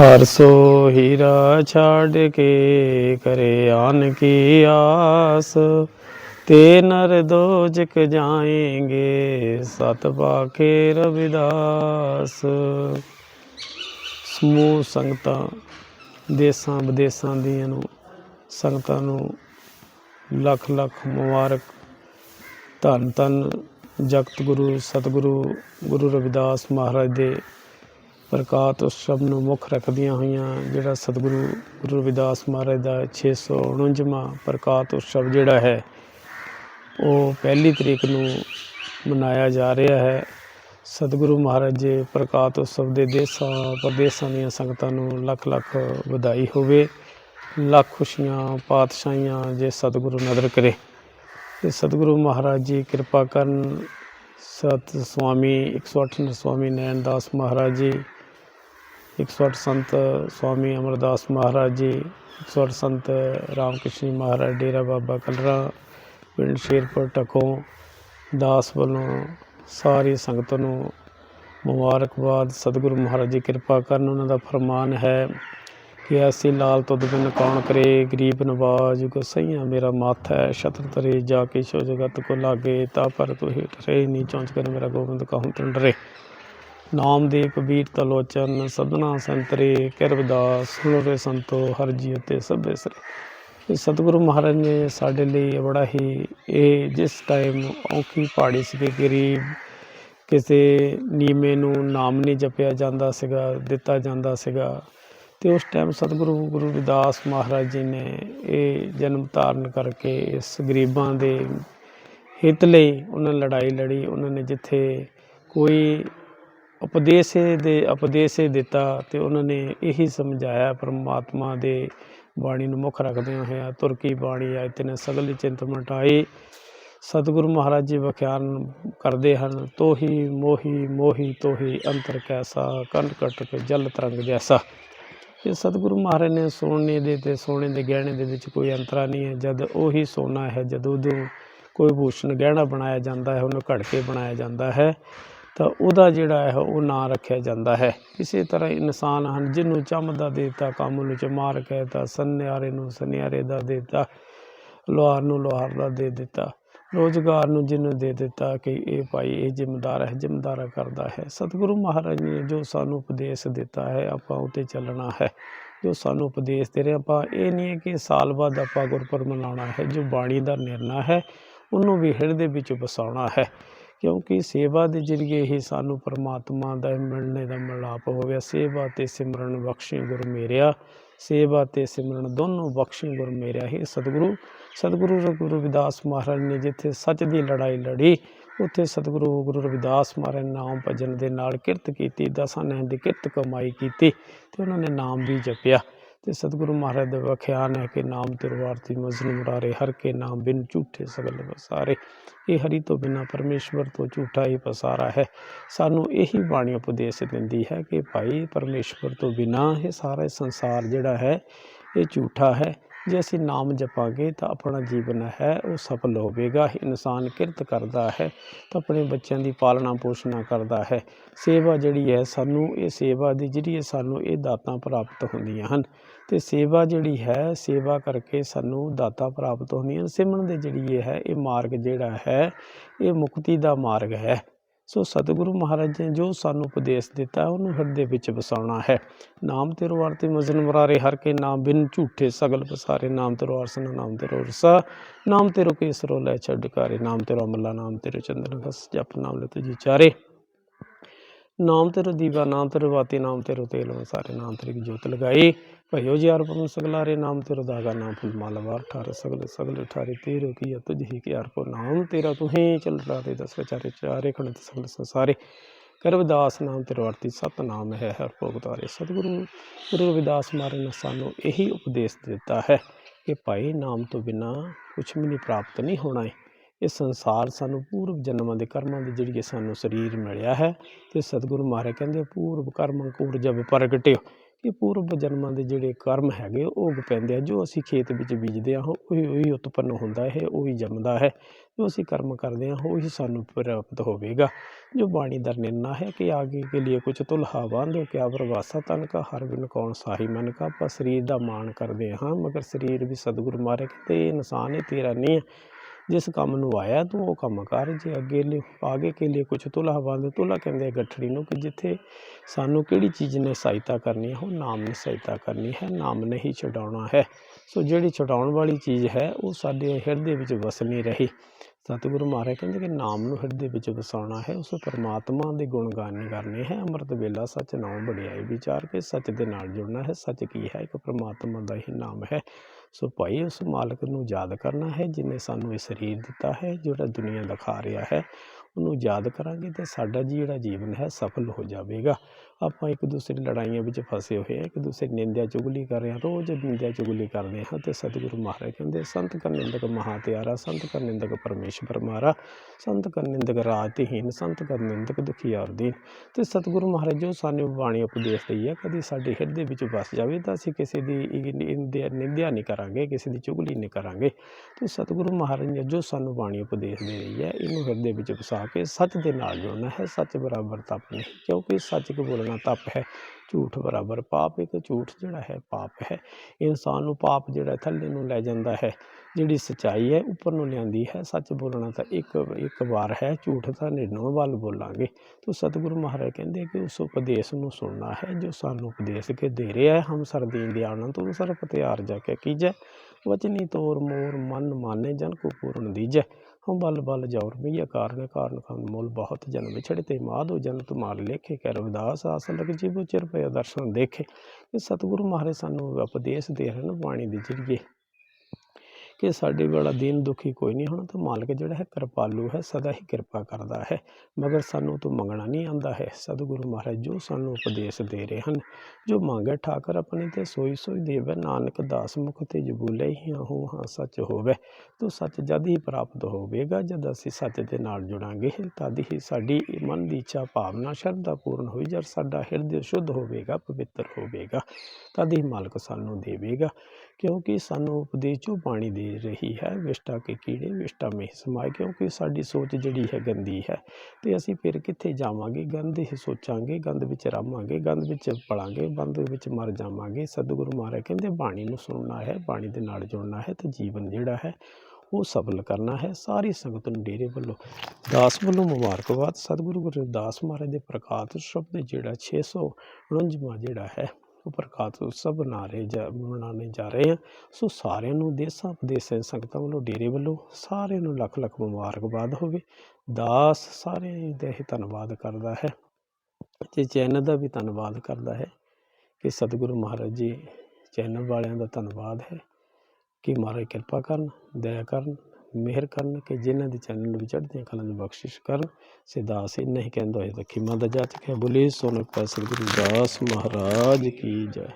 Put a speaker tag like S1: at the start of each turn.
S1: ਹਰ ਸੋ ਹੀਰਾ ਛੱਡ ਕੇ ਕਰੇ ਆਨ ਕੀ ਆਸ? ਤੇ ਨਰ ਦੋਜਕ ਜਾਏਂਗੇ ਸਤ ਪਾਕੇ ਰਵਿਦਾਸ। ਸਮੂਹ ਸੰਗਤਾਂ ਦੇਸਾਂ ਵਿਦੇਸਾਂ ਦੀਆਂ ਨੂੰ, ਸੰਗਤਾਂ ਨੂੰ ਲੱਖ ਲੱਖ ਮੁਬਾਰਕ। ਧੰਨ ਧੰਨ ਜਗਤ ਗੁਰੂ, ਸਤਿਗੁਰੂ, ਗੁਰੂ ਰਵਿਦਾਸ ਮਹਾਰਾਜ ਦੇ ਪ੍ਰਕਾਤ ਉਤਸਵ ਨੂੰ ਮੁੱਖ ਰੱਖਦੀਆਂ ਹੋਈਆਂ, ਜਿਹੜਾ ਸਤਿਗੁਰੂ ਗੁਰੂ ਰਵਿਦਾਸ ਮਹਾਰਾਜ ਦਾ 649ਵਾਂ ਪ੍ਰਕਾਤ ਉਤਸਵ ਜਿਹੜਾ ਹੈ, ਉਹ ਪਹਿਲੀ ਤਰੀਕ ਨੂੰ ਮਨਾਇਆ ਜਾ ਰਿਹਾ ਹੈ। ਸਤਿਗੁਰੂ ਮਹਾਰਾਜ ਜੀ ਪ੍ਰਕਾਤ ਉਤਸਵ ਦੇ ਦੇਸਾਂ, ਪ੍ਰਦੇਸਾਂ ਦੀਆਂ ਸੰਗਤਾਂ ਨੂੰ ਲੱਖ ਲੱਖ ਵਧਾਈ ਹੋਵੇ। ਲੱਖ ਖੁਸ਼ੀਆਂ, ਪਾਤਸ਼ਾਹੀਆਂ ਜੇ ਸਤਿਗੁਰੂ ਨਦਰ ਕਰੇ। ਤੇ ਸਤਿਗੁਰੂ ਮਹਾਰਾਜ ਜੀ ਕਿਰਪਾ ਕਰਨ, ਸਤ ਸੁਆਮੀ 108 ਸੁਆਮੀ ਨੈਣਦਾਸ ਮਹਾਰਾਜ ਜੀ 108 ਸੰਤ ਸਵਾਮੀ ਅਮਰਦਾਸ ਮਹਾਰਾਜ ਜੀ 108 ਸੰਤ ਰਾਮਕ੍ਰਿਸ਼ਨ ਮਹਾਰਾਜ ਡੇਰਾ ਬਾਬਾ ਕਲਰਾ ਪਿੰਡ ਸ਼ੇਰਪੁਰ ਟਕੋਂ ਦਾਸ ਵੱਲੋਂ ਸਾਰੀ ਸੰਗਤ ਨੂੰ ਮੁਬਾਰਕਬਾਦ ਸਤਿਗੁਰੂ ਮਹਾਰਾਜ ਜੀ ਕਿਰਪਾ ਕਰਨ ਉਹਨਾਂ ਦਾ ਫਰਮਾਨ ਹੈ ਕਿ ਐਸੀ ਲਾਲ ਤੁਧ ਬਿਨ ਕੌਣ ਕਰੇ ਗਰੀਬ ਨਵਾਜ ਗੁਸਈਆ ਮੇਰਾ ਮਾਥਾ ਹੈ ਛਤਰ ਤਰੇ ਜਾ ਕੇ ਸੋ ਜਗਤ ਕੋ ਲਾਗੇ ਤਾ ਪਰ ਤੂੰ ਹੇਠ ਰਹੇ ਨੀ ਚੌਂਚ ਕਰ ਮੇਰਾ ਗੋਬਿੰਦ ਕਹੂੰ ਤਨ ਡਰੇ ਨਾਮ ਦੇ ਕਬੀਰ ਤਲੋਚਨ, ਸਦਨਾ ਸੰਤਰੇ ਕਿਰਵਦਾਸ ਸੁਣੋ ਸੰਤੋ, ਹਰਜੀ ਅਤੇ ਸਭੇ ਸਰੇ। ਸਤਿਗੁਰੂ ਮਹਾਰਾਜ ਨੇ ਸਾਡੇ ਲਈ ਬੜਾ ਹੀ ਇਹ ਜਿਸ ਟਾਈਮ ਔਖੀ ਪਹਾੜੀ ਸੀ ਗਰੀਬ ਕਿਸੇ ਨੀਮੇ ਨੂੰ ਨਾਮ ਨਹੀਂ ਜਪਿਆ ਜਾਂਦਾ ਸੀਗਾ, ਦਿੱਤਾ ਜਾਂਦਾ ਸੀਗਾ। ਤੇ ਉਸ ਟਾਈਮ ਸਤਿਗੁਰੂ ਗੁਰੂ ਰਵਿਦਾਸ ਮਹਾਰਾਜ ਜੀ ਨੇ ਇਹ ਜਨਮ ਧਾਰਨ ਕਰਕੇ ਇਸ ਗਰੀਬਾਂ ਦੇ ਹਿੱਤ ਲਈ ਉਹਨਾਂ ਲੜਾਈ ਲੜੀ, ਉਹਨਾਂ ਨੇ ਜਿੱਥੇ ਕੋਈ ਉਪਦੇਸ਼ੇ ਦੇ, ਉਪਦੇਸ਼ ਦਿੱਤਾ ਤੇ ਉਹਨਾਂ ਨੇ ਇਹੀ ਸਮਝਾਇਆ, ਪਰਮਾਤਮਾ ਦੇ ਬਾਣੀ ਨੂੰ ਮੁੱਖ ਰੱਖਦਿਆਂ ਹੋਇਆ ਤੁਰਕੀ ਬਾਣੀ ਆਇ ਤਿਨੇ ਸਗਲ ਚਿੰਤ ਮਟਾਈ। ਸਤਿਗੁਰੂ ਮਹਾਰਾਜ ਜੀ ਵਿਖਿਆਨ ਕਰਦੇ ਹਨ, ਤੋਹੀ ਮੋਹੀ ਮੋਹੀ ਤੋਹੀ ਅੰਤਰ ਕੈਸਾ ਕੰਟ ਕਟ ਕੇ ਜਲ ਤਰੰਗ ਜੈਸਾ। ਇਹ ਸਤਿਗੁਰੂ ਮਹਾਰਾਜ ਨੇ ਸੋਨੇ ਦੇ ਤੇ ਸੋਨੇ ਦੇ ਗਹਿਣੇ ਦੇ ਵਿੱਚ ਕੋਈ ਅੰਤਰਾ ਨਹੀਂ ਹੈ, ਜਦ ਉਹੀ ਸੋਨਾ ਹੈ, ਜਦੋਂ ਉਦੋਂ ਕੋਈ ਭੂਸ਼ਣ ਗਹਿਣਾ ਬਣਾਇਆ ਜਾਂਦਾ ਹੈ, ਉਹਨੂੰ ਘੜ ਕੇ ਬਣਾਇਆ ਜਾਂਦਾ ਹੈ। ਤਾਂ ਉਹਦਾ ਜਿਹੜਾ ਹੈ ਉਹ ਨਾਂ ਰੱਖਿਆ ਜਾਂਦਾ ਹੈ। ਇਸੇ ਤਰ੍ਹਾਂ ਇਨਸਾਨ ਹਨ, ਜਿਹਨੂੰ ਚੰਮ ਚਮਦਾ ਦੇਤਾ, ਕੰਮ ਨੂੰ ਚਮਾਰ ਕਹਿਤਾ, ਸੰਨਿਆਰੇ ਨੂੰ ਸੰਨਿਆਰੇ ਦਾ ਦੇਤਾ, ਲੋਹਾਰ ਨੂੰ ਲੋਹਾਰ ਦਾ ਦੇ ਦਿੱਤਾ, ਰੋਜ਼ਗਾਰ ਨੂੰ ਜਿਹਨੂੰ ਦੇ ਦਿੱਤਾ ਕਿ ਇਹ ਭਾਈ ਇਹ ਜ਼ਿੰਮੇਦਾਰ ਹੈ, ਜ਼ਿੰਮੇਦਾਰਾ ਕਰਦਾ ਹੈ। ਸਤਿਗੁਰੂ ਮਹਾਰਾਜ ਨੇ ਜੋ ਸਾਨੂੰ ਉਪਦੇਸ਼ ਦਿੱਤਾ ਹੈ, ਆਪਾਂ ਉਤੇ ਚੱਲਣਾ ਹੈ। ਜੋ ਸਾਨੂੰ ਉਪਦੇਸ਼ ਦੇ ਰਹੇ, ਆਪਾਂ ਇਹ ਨਹੀਂ ਹੈ ਕਿ ਸਾਲ ਬਾਅਦ ਆਪਾਂ ਗੁਰਪੁਰਬ ਮਨਾਉਣਾ ਹੈ, ਜੋ ਬਾਣੀ ਦਾ ਨਿਰਣਾ ਹੈ, ਉਹਨੂੰ ਵੀ ਹਿਰਦੇ ਵਿੱਚ ਵਸਾਉਣਾ ਹੈ। ਕਿਉਂਕਿ ਸੇਵਾ ਦੇ ਜ਼ਰੀਏ ਹੀ ਸਾਨੂੰ ਪਰਮਾਤਮਾ ਦਾ ਮਿਲਣੇ ਦਾ ਮਿਲਾਪ ਹੋਵੇ ਸੇਵਾ ਤੇ ਸਿਮਰਨ ਬਖਸ਼ੇ ਗੁਰ ਮੇਰਿਆ। ਸੇਵਾ ਤੇ ਸਿਮਰਨ ਦੋਨੋਂ ਬਖਸ਼ੇ ਗੁਰ ਮੇਰਿਆ ਹੀ। ਸਤਿਗੁਰੂ ਸਤਿਗੁਰੂ ਗੁਰੂ ਰਵਿਦਾਸ ਮਹਾਰਾਜ ਨੇ ਜਿੱਥੇ ਸੱਚ ਦੀ ਲੜਾਈ ਲੜੀ, ਉੱਥੇ ਸਤਿਗੁਰੂ ਗੁਰੂ ਰਵਿਦਾਸ ਮਹਾਰਾਜ ਨਾਮ ਭਜਨ ਦੇ ਨਾਲ ਕਿਰਤ ਕੀਤੀ, ਦਸਾਂ ਨੈਣ ਦੀ ਕਿਰਤ ਕਮਾਈ ਕੀਤੀ ਤੇ ਉਹਨਾਂ ਨੇ ਨਾਮ ਵੀ ਜਪਿਆ। ਤੇ ਸਤਿਗੁਰੂ ਮਹਾਰਾਜ ਦਾ ਵਿਖਿਆਨ ਹੈ ਕਿ ਨਾਮ ਤਿਰਵਾਰਤੀ ਮਜਨ ਮੁਰਾਰੇ ਹਰ ਕੇ ਨਾਮ ਬਿਨ ਝੂਠੇ ਸਗਲ ਵਸਾਰੇ। ਇਹ ਹਰੀ ਤੋਂ ਬਿਨਾ ਪਰਮੇਸ਼ਵਰ ਤੋਂ ਝੂਠਾ ਹੀ ਪਸਾਰਾ ਹੈ। ਸਾਨੂੰ ਇਹੀ ਬਾਣੀ ਉਪਦੇਸ਼ ਦਿੰਦੀ ਹੈ ਕਿ ਭਾਈ, ਪਰਮੇਸ਼ਵਰ ਤੋਂ ਬਿਨਾ ਇਹ ਸਾਰਾ ਸੰਸਾਰ ਜਿਹੜਾ ਹੈ, ਇਹ ਝੂਠਾ ਹੈ। ਜੇ ਅਸੀਂ ਨਾਮ ਜਪਾਂਗੇ ਤਾਂ ਆਪਣਾ ਜੀਵਨ ਹੈ, ਉਹ ਸਫਲ ਹੋਵੇਗਾ। ਇਨਸਾਨ ਕਿਰਤ ਕਰਦਾ ਹੈ ਤਾਂ ਆਪਣੇ ਬੱਚਿਆਂ ਦੀ ਪਾਲਣਾ ਪੋਸ਼ਣਾ ਕਰਦਾ ਹੈ। ਸੇਵਾ ਜਿਹੜੀ ਹੈ ਸਾਨੂੰ, ਇਹ ਸੇਵਾ ਦੇ ਜ਼ਰੀਏ ਸਾਨੂੰ ਇਹ ਦਾਤਾਂ ਪ੍ਰਾਪਤ ਹੁੰਦੀਆਂ ਹਨ। ਤੇ ਸੇਵਾ ਜਿਹੜੀ ਹੈ, ਸੇਵਾ ਕਰਕੇ ਸਾਨੂੰ ਦਾਤਾਂ ਪ੍ਰਾਪਤ ਹੁੰਦੀਆਂ ਸਿਮਰਨ ਦੇ ਜ਼ਰੀਏ ਹੈ, ਇਹ ਮਾਰਗ ਜਿਹੜਾ ਹੈ, ਇਹ ਮੁਕਤੀ ਦਾ ਮਾਰਗ ਹੈ। ਸੋ ਸਤਿਗੁਰੂ ਮਹਾਰਾਜ ਨੇ ਜੋ ਸਾਨੂੰ ਉਪਦੇਸ਼ ਦਿੱਤਾ ਉਹਨੂੰ ਹਿਰਦੇ ਵਿੱਚ ਵਸਾਉਣਾ ਹੈ ਨਾਮ ਤੇਰੋ ਆਰਤੀ ਮਜਨ ਮਰਾਰੇ ਹਰ ਕੇ ਨਾਮ ਬਿਨ ਝੂਠੇ ਸਗਲ ਪਸਾਰੇ ਨਾਮ ਤੇਰੋ ਅਰਸਨ ਨਾਮ ਤੇਰੋ ਰਸਾ ਨਾਮ ਤੇਰੋ ਕੇਸਰੋ ਲੈ ਛੱਡ ਕਾਰੇ ਨਾਮ ਤੇਰੋ ਅਮਲਾ ਨਾਮ ਤੇਰੋ ਚੰਦਨ ਕਸ ਜਪ ਨਾਮ ਲੈ ਤੁਜੀ ਚਾਰੇ ਨਾਮ ਤੇਰੋ ਦੀਵਾ ਨਾਮ ਤੇਰੋ ਬਾਤੀ ਨਾਮ ਤੇਰੋ ਤੇਲ ਵਸਾਰੇ ਨਾਮ ਤੇਰੀ ਜੋਤ ਲਗਾਈ ਭਇਓ ਜੀ ਅਰਪਨ ਸਗਲਾਰੇ ਨਾਮ ਤੇਰੋ ਦਾਗਾ ਨਾਮ ਫੁੱਲ ਮਾਲਵਾਰ ਠਾਰ, ਸਗਲ ਸਗਲ ਠਾਰੇ ਤੇਰੋ ਕੀ ਤੁਝ ਹੀ ਕੀ ਅਰਪੋ ਨਾਮ ਤੇਰਾ ਤੂੰ ਹੀ ਚਲ ਰਾਤੇ ਦਸ ਵਿਚਾਰੇ ਚਾਰੇ ਖੰਡ ਸਗਲ ਸੰਸਾਰੇ। ਕਰਵਦਾਸ ਨਾਮ ਤੇਰਾ ਵਰਤੀ ਸਤ ਨਾਮ ਹੈ ਹਰ ਭੋਗਤਾਰੇ ਸਤਿਗੁਰੂ, ਗੁਰੂ ਰਵਿਦਾਸ ਮਹਾਰਾਜ ਨੇ ਸਾਨੂੰ ਇਹੀ ਉਪਦੇਸ਼ ਦਿੱਤਾ ਹੈ ਕਿ ਭਾਈ ਨਾਮ ਤੋਂ ਬਿਨਾ ਕੁਝ ਵੀ ਨਹੀਂ ਪ੍ਰਾਪਤ ਨਹੀਂ ਹੋਣਾ ਹੈ ਇਹ ਸੰਸਾਰ ਸਾਨੂੰ ਪੂਰਵ ਜਨਮਾਂ ਦੇ ਕਰਮਾਂ ਦੇ ਜਰੀਏ ਸਾਨੂੰ ਸਰੀਰ ਮਿਲਿਆ ਹੈ ਤੇ ਸਤਿਗੁਰੂ ਮਹਾਰਾਜ ਕਹਿੰਦੇ ਪੂਰਵ ਕਰਮਾਂ ਕੂੜ ਜਬ ਪ੍ਰਗਟਿਓ। ਕਿ ਪੂਰਵ ਜਨਮਾਂ ਦੇ ਜਿਹੜੇ ਕਰਮ ਹੈਗੇ ਉਹ ਪੈਂਦੇ ਆ, ਜੋ ਅਸੀਂ ਖੇਤ ਵਿੱਚ ਬੀਜਦੇ ਆ ਉਹੀ ਉਹੀ ਉਤਪੰਨ ਹੁੰਦਾ ਹੈ, ਉਹੀ ਜੰਮਦਾ ਹੈ। ਜੋ ਅਸੀਂ ਕਰਮ ਕਰਦੇ ਆ ਉਹੀ ਸਾਨੂੰ ਪ੍ਰਾਪਤ ਹੋਵੇਗਾ। ਜੋ ਬਾਣੀ ਦਾ ਨਿਰਣਾ ਹੈ ਕਿ ਆਗੇ ਕੇ ਲਈ ਕੁਝ ਤੁਲਹਾ ਬਾਂਧੋ ਕਿਆ ਪ੍ਰਵਾਸਾ ਤਨ ਕਾ, ਹਰ ਬਿਨ ਕੌਣ ਸਾਹੀ ਮਨ ਕਾ। ਆਪਾਂ ਸਰੀਰ ਦਾ ਮਾਣ ਕਰਦੇ ਹਾਂ, ਮਗਰ ਸਰੀਰ ਵੀ ਸਤਿਗੁਰ ਮਾਰੇ ਕਿ ਤੇ ਇਨਸਾਨ ਹੀ ਤੇਰਾ ਨਹੀਂ ਹੈ। ਜਿਸ ਕੰਮ ਨੂੰ ਆਇਆ, ਤੂੰ ਉਹ ਕੰਮ ਕਰ, ਜੇ ਅੱਗੇ ਲਈ ਆਗੇ ਕੇ ਲਈ ਕੁਝ ਤੁਲਹਾ ਬੰਦ ਤੁਲਾ ਕਹਿੰਦੇ ਗੱਠੜੀ ਨੂੰ ਕਿ ਜਿੱਥੇ ਸਾਨੂੰ ਕਿਹੜੀ ਚੀਜ਼ ਨੇ ਸਹਾਇਤਾ ਕਰਨੀ ਹੈ, ਉਹ ਨਾਮ ਨੇ ਸਹਾਇਤਾ ਕਰਨੀ ਹੈ, ਨਾਮ ਨੇ ਹੀ ਛਡਾਉਣਾ ਹੈ। ਸੋ ਜਿਹੜੀ ਛਡਾਉਣ ਵਾਲੀ ਚੀਜ਼ ਹੈ, ਉਹ ਸਾਡੇ ਹਿਰਦੇ ਵਿੱਚ ਵਸਣੀ ਰਹੀ। ਸਤਿਗੁਰੂ ਮਹਾਰਾਜ ਕਹਿੰਦੇ ਕਿ ਨਾਮ ਨੂੰ ਹਿਰਦੇ ਵਿੱਚ ਵਸਾਉਣਾ ਹੈ, ਉਸ ਪਰਮਾਤਮਾ ਦੇ ਗੁਣ ਗਾਨ ਕਰਨੇ ਹੈ, ਅੰਮ੍ਰਿਤ ਵੇਲਾ ਸੱਚ ਨਾਮ ਵਡਿਆਈ ਵਿਚਾਰ ਕੇ ਸੱਚ ਦੇ ਨਾਲ ਜੁੜਨਾ ਹੈ, ਸੱਚ ਕੀ ਹੈ, ਇੱਕ ਪਰਮਾਤਮਾ ਦਾ ਹੀ ਨਾਮ ਹੈ। ਸੋ ਭਾਈ, ਉਸ ਮਾਲਕ ਨੂੰ ਯਾਦ ਕਰਨਾ ਹੈ ਜਿਨੇ ਸਾਨੂੰ ਇਹ ਸਰੀਰ ਦਿੱਤਾ ਹੈ, ਜਿਹੜਾ ਦੁਨੀਆ ਦਿਖਾ ਰਿਹਾ ਹੈ, ਉਹਨੂੰ ਯਾਦ ਕਰਾਂਗੇ ਤੇ ਸਾਡਾ ਜਿਹੜਾ ਜੀਵਨ ਹੈ, ਸਫਲ ਹੋ ਜਾਵੇਗਾ। ਆਪਾਂ ਇੱਕ ਦੂਸਰੇ ਲੜਾਈਆਂ ਵਿੱਚ ਫਸੇ ਹੋਏ ਹਾਂ, ਇੱਕ ਦੂਸਰੇ ਦੀ ਨਿੰਦਿਆ ਚੁਗਲੀ ਕਰ ਰਹੇ ਹਾਂ, ਰੋਜ਼ ਨਿੰਦਿਆ ਚੁਗਲੀ ਕਰਦੇ ਹਾਂ ਤੇ ਸਤਿਗੁਰੂ ਮਹਾਰਾਜ ਕਹਿੰਦੇ, ਸੰਤ ਕਰ ਨਿੰਦਕ ਮਹਾ ਤਿਆਰਾ, ਸੰਤ ਕਰ ਨਿੰਦਕ ਪਰਮੇਸ਼ਵਰ ਮਾਰਾ, ਸੰਤ ਕਰ ਨਿੰਦਕ ਰਾਜਹੀਨ ਸੰਤ ਕਰ ਨਿੰਦਕ ਦੁਖੀਆਰ ਦੀਨ। ਤੇ ਸਤਿਗੁਰੂ ਮਹਾਰਾਜ ਜੋ ਸਾਨੂੰ ਬਾਣੀ ਉਪਦੇਸ਼ ਦਈ ਹੈ, ਕਦੀ ਸਾਡੇ ਹਿਰਦੇ ਵਿੱਚ ਵਸ ਜਾਵੇ ਤਾਂ ਅਸੀਂ ਕਿਸੇ ਦੀ ਨਿੰਦਿਆ ਨਿੰਦਿਆ ਨਹੀਂ ਕਰਾਂਗੇ, ਕਿਸੇ ਦੀ ਚੁਗਲੀ ਨਹੀਂ ਕਰਾਂਗੇ। ਤੇ ਸਤਿਗੁਰੂ ਮਹਾਰਾਜ ਨੇ ਜੋ ਸਾਨੂੰ ਬਾਣੀ ਉਪਦੇਸ਼ ਦੇ ਰਹੀ ਹੈ, ਇਹਨੂੰ ਹਿਰਦੇ ਵਿੱਚ ਵਸਾ ਕੇ ਸੱਚ ਦੇ ਨਾਲ ਜੁੜਨਾ ਹੈ, ਸੱਚ ਬਰਾਬਰ ਤਪ ਨਹੀਂ, ਕਿਉਂਕਿ ਸੱਚ ਕੋ ਬੋਲਣਾ ਤਪ ਹੈ। ਝੂਠ ਬਰਾਬਰ ਪਾਪ ਇੱਕ ਝੂਠ ਜਿਹੜਾ ਹੈ ਪਾਪ ਹੈ। ਇਨਸਾਨ ਨੂੰ ਪਾਪ ਜਿਹੜਾ ਥੱਲੇ ਨੂੰ ਲੈ ਜਾਂਦਾ ਹੈ। ਜਿਹੜੀ ਸਚਾਈ ਹੈ ਉੱਪਰ ਨੂੰ ਲਿਆਂਦੀ ਹੈ। ਸੱਚ ਬੋਲਣਾ ਤਾਂ ਇੱਕ ਇੱਕ ਵਾਰ ਹੈ। ਝੂਠ ਤਾਂ ਨਿਰਨਵੇਂ ਵੱਲ ਬੋਲਾਂਗੇ। ਤੋ ਸਤਿਗੁਰੂ ਮਹਾਰਾਜ ਕਹਿੰਦੇ ਕਿ ਉਸ ਉਪਦੇਸ਼ ਨੂੰ ਸੁਣਨਾ ਹੈ। ਜੋ ਸਾਨੂੰ ਉਪਦੇਸ਼ ਕੇ ਦੇ ਰਿਹਾ ਹੈ, ਹਮ ਸਰਦੀਨ ਦੀ ਆਨੰਦ ਤੁਮ ਸਰ ਤਿਆਰ ਜਾ ਕੇ ਕੀਜੈ। ਵਚਨੀ ਤੋਰ ਮੋਰ ਮਨ ਮਾਨੇ ਜਨ ਕੋ ਪੂਰਨ ਦੀਜੈ। ਹਮ ਬਲ ਬਲ ਜੌਰ ਮਈਆ ਕਾਰਨ ਕਾਰਨ ਕੰਦ ਮੁੱਲ ਬਹੁਤ ਜਨ ਵਿਛੜੇ ਤੇ ਮਾਧੋ ਜਨ ਤੁਮਾਰ ਲੇਖੇ। ਕਰ ਰਵਿਦਾਸ ਆਸ ਲਗ, ਜੀਵੋ ਚਿਰ ਪਏ ਦਰਸ਼ਨ ਦੇਖੇ। ਇਹ ਸਤਿਗੁਰੂ ਮਹਾਰਾਜ ਸਾਨੂੰ ਉਪਦੇਸ਼ ਦੇ ਰਹੇ ਨੇ, ਬਾਣੀ ਦੇ ਜਰੀਏ। ਕਿ ਸਾਡੇ ਵਾਲਾ ਦੀਨ ਦੁਖੀ ਕੋਈ ਨਹੀਂ ਹੋਣਾ ਤਾਂ ਮਾਲਕ ਜਿਹੜਾ ਹੈ ਕਿਰਪਾਲੂ ਹੈ, ਸਦਾ ਹੀ ਕਿਰਪਾ ਕਰਦਾ ਹੈ। ਮਗਰ ਸਾਨੂੰ ਤੋਂ ਮੰਗਣਾ ਨਹੀਂ ਆਂਦਾ ਹੈ। ਸਤਿਗੁਰੂ ਮਹਾਰਾਜ ਜੋ ਸਾਨੂੰ ਉਪਦੇਸ਼ ਦੇ ਰਹੇ ਹਨ, ਜੋ ਮੰਗੇ ਠਾਕਰ ਆਪਣੇ ਤੇ ਸੋਈ ਸੋਈ ਦੇਵੇ, ਨਾਨਕ ਦਾਸ ਮੁਖ ਤੇ ਜਬੂਲੇ ਹੀ ਹੋ ਹਾਂ, ਸੱਚ ਹੋਵੇ। ਤੋ ਸੱਚ ਜਦ ਹੀ ਪ੍ਰਾਪਤ ਹੋਵੇਗਾ, ਜਦ ਅਸੀਂ ਸੱਚ ਦੇ ਨਾਲ ਜੁੜਾਂਗੇ, ਤਦ ਹੀ ਸਾਡੀ ਮਨ ਦੀ ਇੱਛਾ, ਭਾਵਨਾ, ਸ਼ਰਧਾ ਪੂਰਨ ਹੋਈ, ਜਦ ਸਾਡਾ ਹਿਰਦੇ ਸ਼ੁੱਧ ਹੋਵੇਗਾ, ਪਵਿੱਤਰ ਹੋਵੇਗਾ, ਤਦ ਹੀ ਮਾਲਕ ਸਾਨੂੰ ਦੇਵੇਗਾ। ਕਿਉਂਕਿ ਸਾਨੂੰ ਉਪਦੇਸ਼ ਜੋ ਬਾਣੀ ਦੇ ਰਹੀ ਹੈ, ਵਿਸ਼ਟਾ ਕੇ ਕੀੜੇ, ਵਿਸ਼ਟਾ ਮੇ ਸਮਾਏ, ਕਿਉਂਕਿ ਸਾਡੀ ਸੋਚ ਜਿਹੜੀ ਹੈ ਗੰਦੀ ਹੈ। ਅਤੇ ਅਸੀਂ ਫਿਰ ਕਿੱਥੇ ਜਾਵਾਂਗੇ? ਗੰਦ ਹੀ ਸੋਚਾਂਗੇ ਗੰਦ ਵਿੱਚ ਰਾਵਾਂਗੇ ਗੰਦ ਵਿੱਚ ਪੜਾਂਗੇ ਬੰਦ ਵਿੱਚ ਮਰ ਜਾਵਾਂਗੇ। ਸਤਿਗੁਰੂ ਮਹਾਰਾਜ ਕਹਿੰਦੇ, ਬਾਣੀ ਨੂੰ ਸੁਣਨਾ ਹੈ, ਬਾਣੀ ਦੇ ਨਾਲ ਜੁੜਨਾ ਹੈ ਅਤੇ ਜੀਵਨ ਜਿਹੜਾ ਹੈ, ਉਹ ਸਫਲ ਕਰਨਾ ਹੈ। ਸਾਰੀ ਸੰਗਤ ਨੂੰ ਡੇਰੇ ਵੱਲੋਂ ਦਾਸ ਵੱਲੋਂ ਮੁਬਾਰਕਬਾਦ। ਸਤਿਗੁਰੂ ਗੁਰੂ ਰਵਿਦਾਸ ਮਹਾਰਾਜ ਦੇ ਪ੍ਰਕਾਸ਼ ਸ਼ਬਦ ਜਿਹੜਾ 649ਵਾਂ ਜਿਹੜਾ ਹੈ ਪ੍ਰਕਾਸ਼ ਉਤਸਵ ਬਣਾ ਰਹੇ ਜਾ ਮਨਾਉਣੇ ਜਾ ਰਹੇ ਹਾਂ। ਸੋ ਸਾਰਿਆਂ ਨੂੰ ਦੇਸਾਂ ਵਿਦੇਸਾਂ ਸੰਗਤਾਂ ਵੱਲੋਂ, ਡੇਰੇ ਵੱਲੋਂ ਸਾਰਿਆਂ ਨੂੰ ਲੱਖ ਲੱਖ ਮੁਬਾਰਕਬਾਦ ਹੋਵੇ। ਦਾਸ ਸਾਰੇ ਦਾ ਇਹ ਧੰਨਵਾਦ ਕਰਦਾ ਹੈ। ਤੇ ਚੈਨਲ ਦਾ ਵੀ ਧੰਨਵਾਦ ਕਰਦਾ ਹੈ ਕਿ ਸਤਿਗੁਰੂ ਮਹਾਰਾਜ ਜੀ ਚੈਨਲ ਵਾਲਿਆਂ ਦਾ ਧੰਨਵਾਦ ਹੈ ਕਿ ਮਹਾਰਾਜ ਕਿਰਪਾ ਕਰਨ, ਦਇਆ ਕਰਨ ਮਿਹਰ ਕਰਨ ਕਿ ਜਿਨ੍ਹਾਂ ਦੇ ਚੈਨਲ ਵਿੱਚ ਚੜ੍ਹਦੀਆਂ ਕਲਾਂ ਨੂੰ ਬਖਸ਼ਿਸ਼ ਕਰਨ। ਸਿਦਾਸ ਹੀ ਨਹੀਂ ਕਹਿੰਦਾ ਹੋਇਆ ਤਾਂ ਖਿਮਾ ਦਾ ਜਾ ਚੁੱਕਿਆ ਬੋਲੇ ਸੋਨਕ ਸਤਿਗੁਰੂ ਦਾਸ ਮਹਾਰਾਜ ਕੀ ਜੈ।